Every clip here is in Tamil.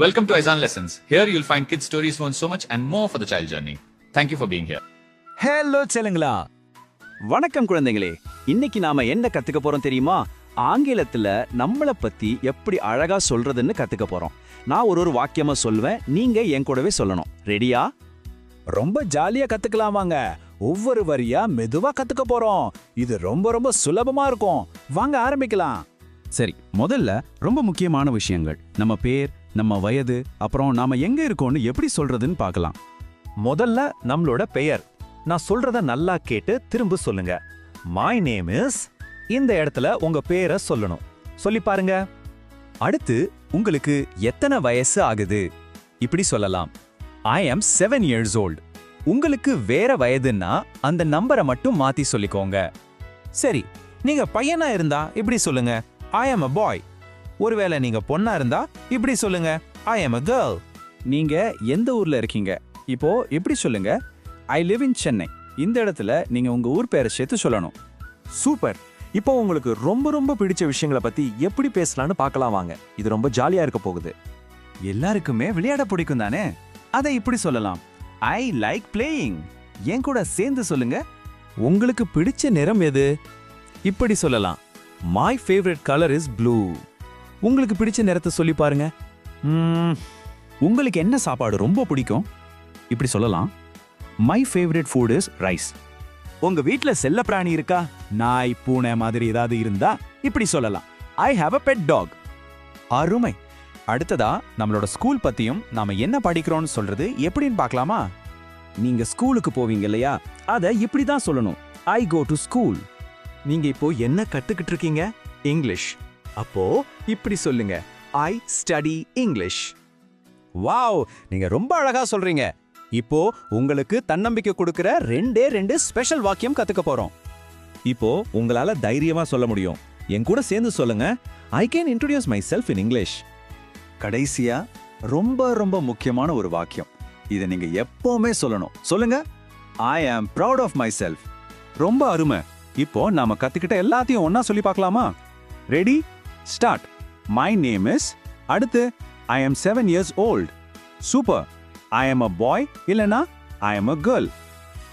Welcome to Aizan Lessons. Here you'll find kids' stories on so much and more for the child journey. Thank you for being here. Hello செல்லுங்களா வணக்கம் குழந்தைங்களே இன்னைக்கு நாம என்ன கத்துக்க போறோம் தெரியுமா? ஆங்கிலத்துல நம்மள பத்தி எப்படி அழகா சொல்றதுன்னு கத்துக்க போறோம். நான் ஒரு ஒரு வாக்கியமா சொல்வேன். நீங்க என் கூடவே சொல்லணும். ரெடியா ரொம்ப ஜாலியா கத்துக்கலாம் வாங்க. ஒவ்வொரு வரியா மெதுவா கத்துக்க போறோம். இது ரொம்ப ரொம்ப சுலபமா இருக்கும். வாங்க ஆரம்பிக்கலாம். சரி முதல்ல ரொம்ப முக்கியமான விஷயங்கள். நம்ம பேர் நம்ம வயது அப்புறம் நாம எங்க இருக்கோம்னு எப்படி சொல்றதுன்னு பார்க்கலாம். முதல்ல நம்மளோட பெயர். நான் சொல்றத நல்லா கேட்டு திரும்ப சொல்லுங்க. மை நேம் இஸ் இந்த இடத்துல உங்க பேரை சொல்லணும். சொல்லி பாருங்க. அடுத்து உங்களுக்கு எத்தனை வயசு ஆகுது? இப்படி சொல்லலாம். ஐ ஆம் செவன் இயர்ஸ் ஓல்ட் உங்களுக்கு வேற வயதுன்னா அந்த நம்பரை மட்டும் மாத்தி சொல்லிக்கோங்க. சரி நீங்க பையனா இருந்தா இப்படி சொல்லுங்க. ஐ ஆம் அ பாய் ஒருவேளை நீங்க பொண்ணா இருந்தா இப்படி சொல்லுங்க. ஐ எம் அ கேர்ள் நீங்க எந்த ஊர்ல இருக்கீங்க? இப்போ எப்படி சொல்லுங்க? ஐ லிவ் இன் சென்னை இந்த இடத்துல நீங்க உங்க ஊர் பேரை சேர்த்து சொல்லணும். சூப்பர். இப்போ உங்களுக்கு ரொம்ப ரொம்ப பிடிச்ச விஷயங்களை பத்தி எப்படி பேசலாம்னு பார்க்கலாம் வாங்க. இது ரொம்ப ஜாலியா இருக்க போகுது. எல்லாருக்குமே விளையாட பிடிக்கும் தானே? அதை இப்படி சொல்லலாம். ஐ லைக் பிளேயிங் என் கூட சேர்ந்து சொல்லுங்க. உங்களுக்கு பிடிச்ச நிறம் எது? இப்படி சொல்லலாம். My favourite colour is blue உங்களுக்கு பிடிச்ச நிறத்தை சொல்லி பாருங்க. உங்களுக்கு என்ன சாப்பாடு ரொம்ப பிடிக்கும்? இப்படி சொல்லலாம். My favourite food is rice உங்க வீட்ல செல்ல பிராணி இருக்கா? நாய் பூனை மாதிரி ஏதாவது இருந்தா இப்படி சொல்லலாம். I have a pet dog அருமை. அடுத்ததா நம்மளோட ஸ்கூல் பத்தியும் நாம என்ன படிக்கிறோம்னு சொல்றது எப்படின்னு பார்க்கலாமா? நீங்க ஸ்கூலுக்கு போவீங்க இல்லையா? அதை இப்படி தான் சொல்லணும். ஐ கோ டு ஸ்கூல் நீங்க இப்போ என்ன கத்துக்கிட்டு இருக்கீங்க? இங்கிலீஷ் அப்போ இப்படி சொல்லுங்க. ஐ ஸ்டடி இங்கிலீஷ் வாவ் நீங்க ரொம்ப அழகா சொல்றீங்க. இப்போ உங்களுக்கு தன்னம்பிக்கை கொடுக்கிற ரெண்டே ரெண்டு ஸ்பெஷல் வாக்கியம் கத்துக்க போறோம். இப்போ உங்களால தைரியமா சொல்ல முடியும். என் கூட சேர்ந்து சொல்லுங்க. I can introduce myself in English கடைசியா ரொம்ப ரொம்ப முக்கியமான ஒரு வாக்கியம். இதை நீங்க எப்பவுமே சொல்லணும். சொல்லுங்க. ஐ ஆம் ப்ரௌட் ஆஃப் மை செல்ஃப் ரொம்ப அருமை. இப்போ நாம கத்துக்கிட்ட எல்லாத்தையும் ஒன்னா சொல்லி பார்க்கலாமா? Ready start my name is அடுத்து I am seven years old super I am a boy இல்லனா I am a girl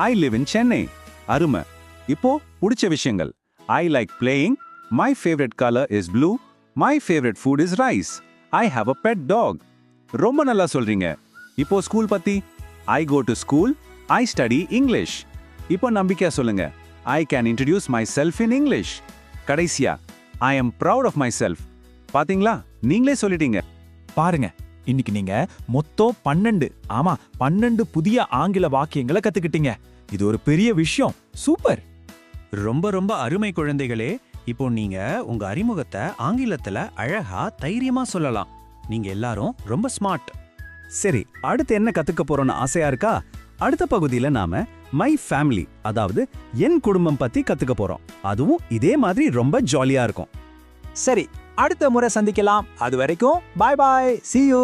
I live in Chennai அருமை. இப்போ பிடிச்ச விஷயங்கள். I like playing my favourite colour is blue my favourite food is rice I have a pet dog ரொம்ப நல்லா சொல்றீங்க. இப்போ ஸ்கூல் பத்தி? I go to school I study English இப்போ நம்பிக்கையா சொல்லுங்க. I can introduce myself in English கடைசியா I am proud of myself பாத்தீங்களா? நீங்களே சொல்லிட்டீங்க. பாருங்க இன்னைக்கு நீங்க மொத்தம் பன்னெண்டு ஆமா பன்னெண்டு புதிய ஆங்கில வாக்கியங்களை கத்துக்கிட்டீங்க. இது ஒரு பெரிய விஷயம். சூப்பர். ரொம்ப ரொம்ப அருமை குழந்தைகளே. இப்போ நீங்க உங்க அறிமுகத்தை ஆங்கிலத்துல அழகா தைரியமா சொல்லலாம். நீங்க எல்லாரும் ரொம்ப ஸ்மார்ட் சரி அடுத்து என்ன கத்துக்க போறோம்னு ஆசையா இருக்கா? அடுத்த பகுதியில நாம மை ஃபேமிலி அதாவது என் குடும்பம் பத்தி கத்துக்க போறோம். அதுவும் இதே மாதிரி ரொம்ப ஜாலியா இருக்கும். சரி அடுத்த முறை சந்திக்கலாம். அது வரைக்கும் பாய் பாய் சி யூ